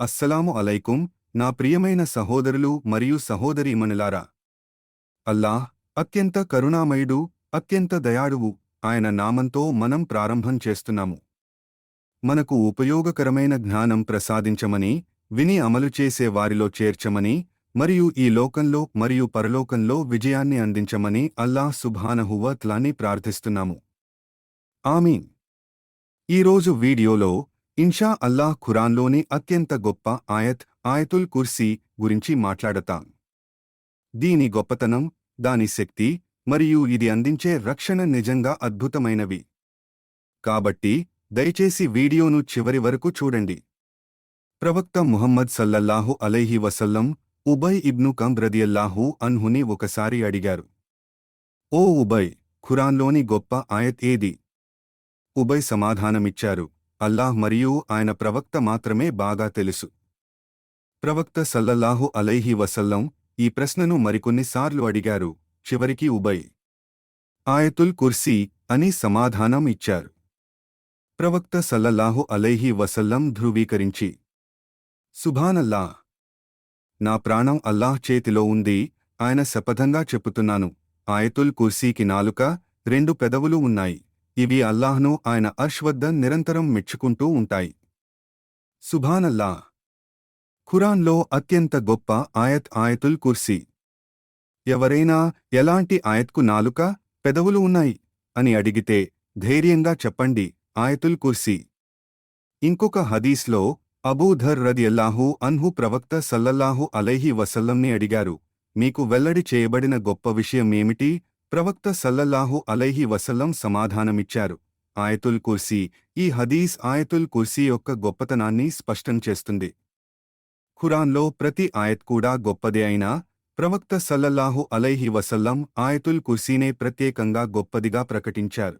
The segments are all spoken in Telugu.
అస్సలాము అలైకుం నా ప్రియమైన సహోదరులు మరియు సహోదరీమణులారా అల్లాహ్ అత్యంత కరుణామయుడు అత్యంత దయాడువు ఆయన నామంతో మనం ప్రారంభం చేస్తున్నాము. మనకు ఉపయోగకరమైన జ్ఞానం ప్రసాదించమని విని అమలు చేసే వారిలో చేర్చమని మరియు ఈ లోకంలో మరియు పరలోకంలో విజయాన్ని అందించమని అల్లాహ్ సుభానహువత్లాన్ని ప్రార్థిస్తున్నాము. ఆమీన్. ఈరోజు వీడియోలో ఇన్షా అల్లాహ్ ఖురాన్లోని అత్యంత గొప్ప ఆయత్ ఆయతుల్ కుర్సీ గురించి మాట్లాడతాం. దీని గొప్పతనం దాని శక్తి మరియు ఇది అందించే రక్షణ నిజంగా అద్భుతమైనవి. కాబట్టి దయచేసి వీడియోను చివరి వరకు చూడండి. ప్రవక్త ముహమ్మద్ సల్లల్లాహు అలైహి వసల్లం ఉబయ్ ఇబ్ను కం రదియల్లాహు అన్హుని ఒకసారి అడిగారు. ఓ ఉబయ్ ఖురాన్లోని గొప్ప ఆయత్ ఏది? ఉబయ్ సమాధానమిచ్చారు. అల్లాహ్ మరియు ఆయన ప్రవక్త మాత్రమే బాగా తెలుసు. ప్రవక్త సల్లల్లాహు అలైహి వసల్లం ఈ ప్రశ్నను మరికొన్నిసార్లు అడిగారు. చివరికి ఉబై ఆయతుల్ కుర్సీ అని సమాధానం ఇచ్చారు. ప్రవక్త సల్లల్లాహు అలైహి వసల్లం ధృవీకరించి సుభానల్లా నా ప్రాణం అల్లాహ్ చేతిలో ఉంది. ఆయన శపథంగా చెప్పుతున్నాను. ఆయతుల్ కుర్సీకి నాలుక రెండు పెదవులు ఉన్నాయి. ఇవి అల్లాహ్ను ఆయన అర్ష్ వద్ద నిరంతరం మెచ్చుకుంటూ ఉంటాయి. సుభానల్లా. ఖురాన్లో అత్యంత గొప్ప ఆయత్ ఆయతుల్ కుర్సీ. ఎవరైనా ఎలాంటి ఆయత్కు నాలుక పెదవులు ఉన్నాయి? అని అడిగితే ధైర్యంగా చెప్పండి ఆయతుల్ కుర్సీ. ఇంకొక హదీస్లో అబూధర్ రదియల్లాహు అన్హు ప్రవక్త సల్లల్లాహు అలైహి వసల్లంని అడిగారు. మీకు వెల్లడి చేయబడిన గొప్ప విషయమేమిటి? ప్రవక్త సల్లల్లాహు అలైహి వసల్లం సమాధానమిచ్చారు. ఆయతుల్ కుర్సీ ఈ హదీస్ ఆయతుల్ కుర్సీ యొక్క గొప్పతనాన్ని స్పష్టం చేస్తుంది. ఖురాన్లో ప్రతి ఆయత్ కూడా గొప్పదే అయినా ప్రవక్త సల్లల్లాహు అలైహి వసల్లం ఆయతుల్ కుర్సీనే ప్రత్యేకంగా గొప్పదిగా ప్రకటించారు.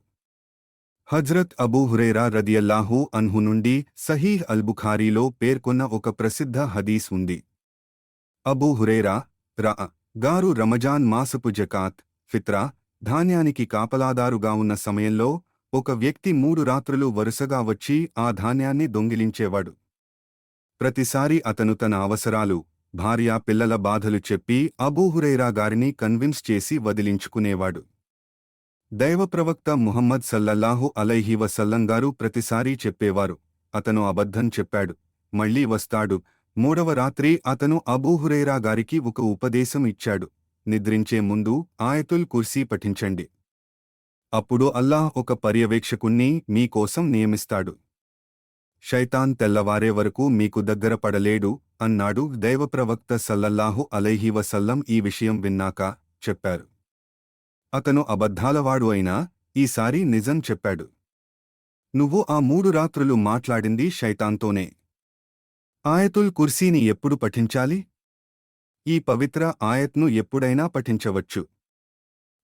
హజ్రత్ అబూ హురేరా రదియల్లాహు అన్హు నుండి సహీహ్ అల్బుఖారీలో పేర్కొన్న ఒక ప్రసిద్ధ హదీస్ ఉంది. అబూ హురేరా రా గారు రమజాన్ మాసపు జకాత్ ఫిత్రా ధాన్యానికి కాపలాదారుగా ఉన్న సమయంలో ఒక వ్యక్తి మూడు రాత్రులు వరుసగా వచ్చి ఆ ధాన్యాన్ని దొంగిలించేవాడు. ప్రతిసారి అతను తన అవసరాలు భార్యా పిల్లల బాధలు చెప్పి అబూహురైరా గారిని కన్విన్స్ చేసి వదిలించుకునేవాడు. దైవప్రవక్త ముహమ్మద్ సల్లల్లాహు అలైహి వసల్లం గారు ప్రతిసారీ చెప్పేవారు. అతను అబద్ధం చెప్పాడు. మళ్ళీ వస్తాడు. మూడవ రాత్రి అతను అబూహురైరా గారికి ఒక ఉపదేశం ఇచ్చాడు. నిద్రించే ముందు ఆయతుల్ కుర్సీ పఠించండి. అప్పుడు అల్లాహ్ ఒక పర్యవేక్షకుణ్ణి మీకోసం నియమిస్తాడు. శైతాన్ తెల్లవారే వరకు మీకు దగ్గర పడలేడు అన్నాడు దైవప్రవక్త సల్లల్లాహు అలైహి వసల్లం ఈ విషయం విన్నాక చెప్పారు. అతను అబద్ధాలవాడు అయినా ఈసారి నిజం చెప్పాడు. నువ్వు ఆ మూడు రాత్రులు మాట్లాడింది షైతాన్తోనే ఆయతుల్ కుర్సీని ఎప్పుడు పఠించాలి? ఈ పవిత్ర ఆయత్ను ఎప్పుడైనా పఠించవచ్చు.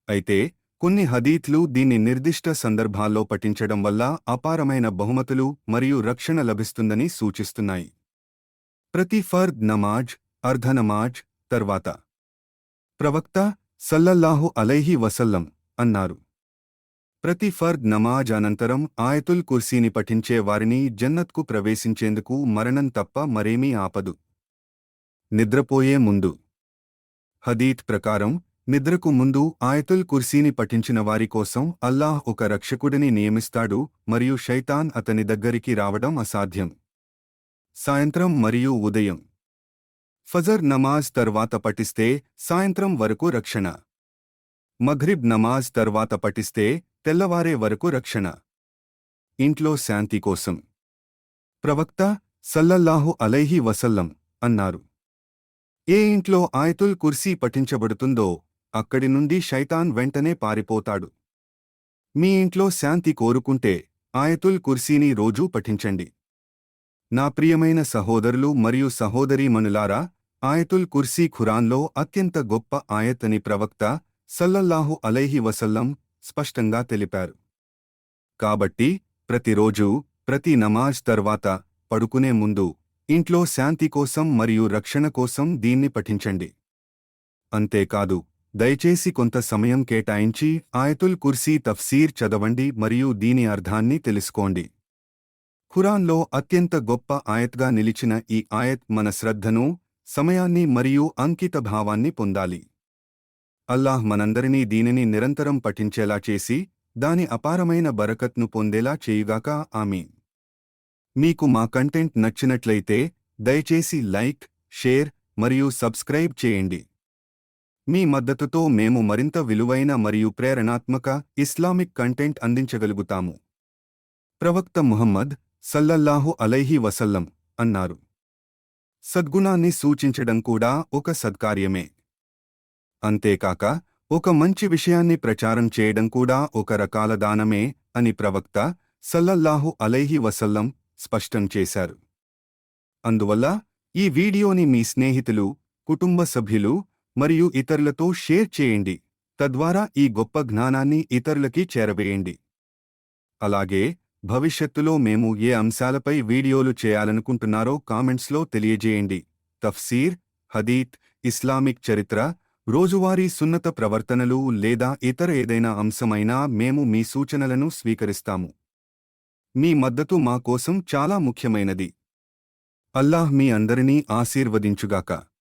అయితే కొన్ని హదీత్లు దీన్ని నిర్దిష్ట సందర్భాల్లో పఠించడం వల్ల అపారమైన బహుమతులు మరియు రక్షణ లభిస్తుందని సూచిస్తున్నాయి. ప్రతి ఫర్ద్ నమాజ్ అర్ధ నమాజ్ తర్వాత ప్రవక్త సల్లల్లాహు అలైహి వసల్లం అన్నారు. ప్రతి ఫర్ద్ నమాజ్ అనంతరం ఆయతుల్ కుర్సీని పఠించే వారిని జన్నత్కు ప్రవేశించేందుకు మరణం తప్ప మరేమీ ఆపదు. నిద్రపోయే ముందు. హదీత్ ప్రకారం నిద్రకు ముందు ఆయతుల్ కుర్సీని పఠించిన వారి కోసం అల్లాహ్ ఒక రక్షకుడిని నియమిస్తాడు మరియు శైతాన్ అతని దగ్గరికి రావడం అసాధ్యం. సాయంత్రం మరియు ఉదయం. ఫజర్ నమాజ్ తర్వాత పఠిస్తే సాయంత్రం వరకు రక్షణ. మఘ్రిబ్ నమాజ్ తర్వాత పఠిస్తే తెల్లవారే వరకు రక్షణ. ఇంట్లో శాంతి కోసం. ప్రవక్త సల్లల్లాహు అలైహి వసల్లం అన్నారు. ఏ ఇంట్లో ఆయతుల్ కుర్సీ పఠించబడుతుందో అక్కడి నుండి శైతాన్ వెంటనే పారిపోతాడు. మీ ఇంట్లో శాంతి కోరుకుంటే ఆయతుల్ కుర్సీని రోజూ పఠించండి. నా ప్రియమైన సహోదరులు మరియు సహోదరీమణులారా ఆయతుల్ కుర్సీ ఖురాన్లో అత్యంత గొప్ప ఆయతని ప్రవక్త సల్లల్లాహు అలైహి వసల్లం స్పష్టంగా తెలిపారు. కాబట్టి ప్రతిరోజూ ప్రతి నమాజ్ తర్వాత పడుకునే ముందు ఇంట్లో శాంతి కోసం మరియు రక్షణ కోసం దీన్ని పఠించండి. అంతేకాదు దయచేసి కొంత సమయం కేటాయించి ఆయతుల్ కుర్సీ తఫ్సీర్ చదవండి మరియు దీని అర్థాన్ని తెలుసుకోండి. ఖురాన్లో అత్యంత గొప్ప ఆయత్గా నిలిచిన ఈ ఆయత్ మన శ్రద్ధను సమయాన్ని మరియు అంకిత భావాన్ని పొందాలి. అల్లాహ్ మనందరినీ దీనిని నిరంతరం పఠించేలా చేసి దాని అపారమైన బరకత్ను పొందేలా చేయుగాక ఆమె మీకు మా కంటెంట్ నచ్చినట్లయితే దయచేసి లైక్ షేర్ మరియు సబ్స్క్రైబ్ చేయండి. మీ మద్దతుతో మేము మరింత విలువైన మరియు ప్రేరణాత్మక ఇస్లామిక్ కంటెంట్ అందించగలుగుతాము. ప్రవక్త ముహమ్మద్ సల్లల్లాహు అలైహి వసల్లం అన్నారు. సద్గుణాన్ని సూచించడం కూడా ఒక సద్కార్యమే అంతేకాక ఒక మంచి విషయాన్ని ప్రచారం చేయడం కూడా ఒక రకాల దానమే అని ప్రవక్త సల్లల్లాహు అలైహి వసల్లం స్పష్టం చేశారు. అందువల్ల ఈ వీడియోని మీ స్నేహితులు కుటుంబ సభ్యులు మరియు ఇతరులతో షేర్ చేయండి. తద్వారా ఈ గొప్ప జ్ఞానాన్ని ఇతరులకి చేరవేయండి. అలాగే భవిష్యత్తులో మేము ఏ అంశాలపై వీడియోలు చేయాలనుకుంటున్నారో కామెంట్స్లో తెలియజేయండి. తఫ్సీర్ హదీత్ ఇస్లామిక్ చరిత్ర రోజువారీ సున్నత ప్రవర్తనలు లేదా ఇతర ఏదైనా అంశమైనా మేము మీ సూచనలను స్వీకరిస్తాము. మీ మద్దతు మా కోసం చాలా ముఖ్యమైనది. అల్లాహ్ మీ అందరినీ ఆశీర్వదించుగాక.